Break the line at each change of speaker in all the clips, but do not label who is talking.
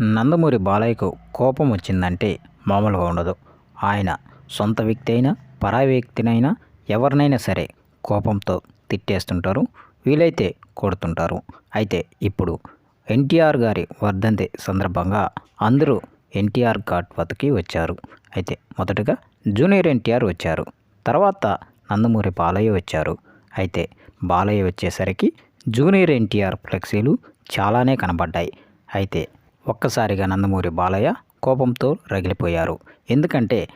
నందమూరి బాలయ్యకు కోపం వచ్చిందంటే మామూలుగా ఉండదు. ఆయన సొంత వ్యక్తి అయినా పరాయి వ్యక్తినైనా ఎవరినైనా సరే కోపంతో తిట్టేస్తుంటారు వీలైతే కొడుతుంటారు. అయితే ఇప్పుడు ఎన్టీఆర్ గారి వర్ధంతి సందర్భంగా అందరూ ఎన్టీఆర్ ఘాట్ వద్దకి వచ్చారు. అయితే మొదటగా జూనియర్ ఎన్టీఆర్ వచ్చారు. తర్వాత నందమూరి బాలయ్య వచ్చారు. అయితే బాలయ్య వచ్చేసరికి జూనియర్ ఎన్టీఆర్ ఫ్లెక్సీలు చాలానే కనబడ్డాయి. అయితే ఒక్కసారిగా నందమూరి బాలయ్య కోపంతో రగిలిపోయారు. ఎందుకంటే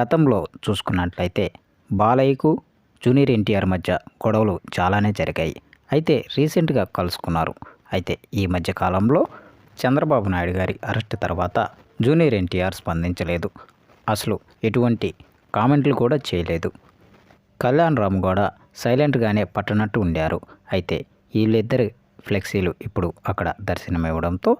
గతంలో చూసుకున్నట్లయితే బాలయ్యకు జూనియర్ ఎన్టీఆర్ మధ్య గొడవలు చాలానే జరిగాయి. అయితే రీసెంట్గా కలుసుకున్నారు. అయితే ఈ మధ్యకాలంలో చంద్రబాబు నాయుడు గారి అరెస్ట్ తర్వాత జూనియర్ ఎన్టీఆర్ స్పందించలేదు. అసలు ఎటువంటి కామెంట్లు కూడా చేయలేదు. కళ్యాణ్ రామ్ కూడా సైలెంట్గానే పట్టనట్టు ఉండారు. అయితే వీళ్ళిద్దరి ఫ్లెక్సీలు ఇప్పుడు అక్కడ దర్శనమివ్వడంతో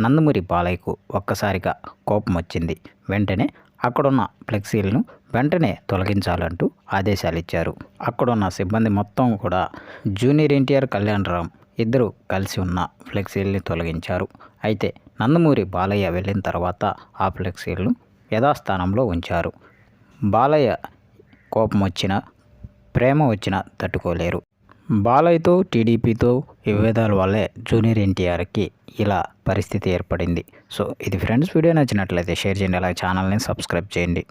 నందమూరి బాలయ్యకు ఒక్కసారిగా కోపం వచ్చింది. వెంటనే అక్కడున్న ఫ్లెక్సీలను వెంటనే తొలగించాలంటూ ఆదేశాలు ఇచ్చారు అక్కడున్న సిబ్బంది మొత్తం కూడా జూనియర్ ఎన్టీఆర్ కళ్యాణరామ్ ఇద్దరు కలిసి ఉన్న ఫ్లెక్సీల్ని తొలగించారు. అయితే నందమూరి బాలయ్య వెళ్ళిన తర్వాత ఆ ఫ్లెక్సీలను యథాస్థానంలో ఉంచారు. బాలయ్య కోపం వచ్చిన ప్రేమ వచ్చినా తట్టుకోలేరు. బాలయ్యతో టీడీపీతో విభేదాల వల్లే జూనియర్ ఎన్టీఆర్కి ఇలా పరిస్థితి ఏర్పడింది. సో ఇది ఫ్రెండ్స్ వీడియో నచ్చినట్లయితే షేర్ చేయండి. అలాగే ఛానల్ని సబ్స్క్రైబ్ చేయండి.